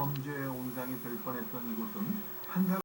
범죄의 온상이 될 뻔했던 이곳은 한사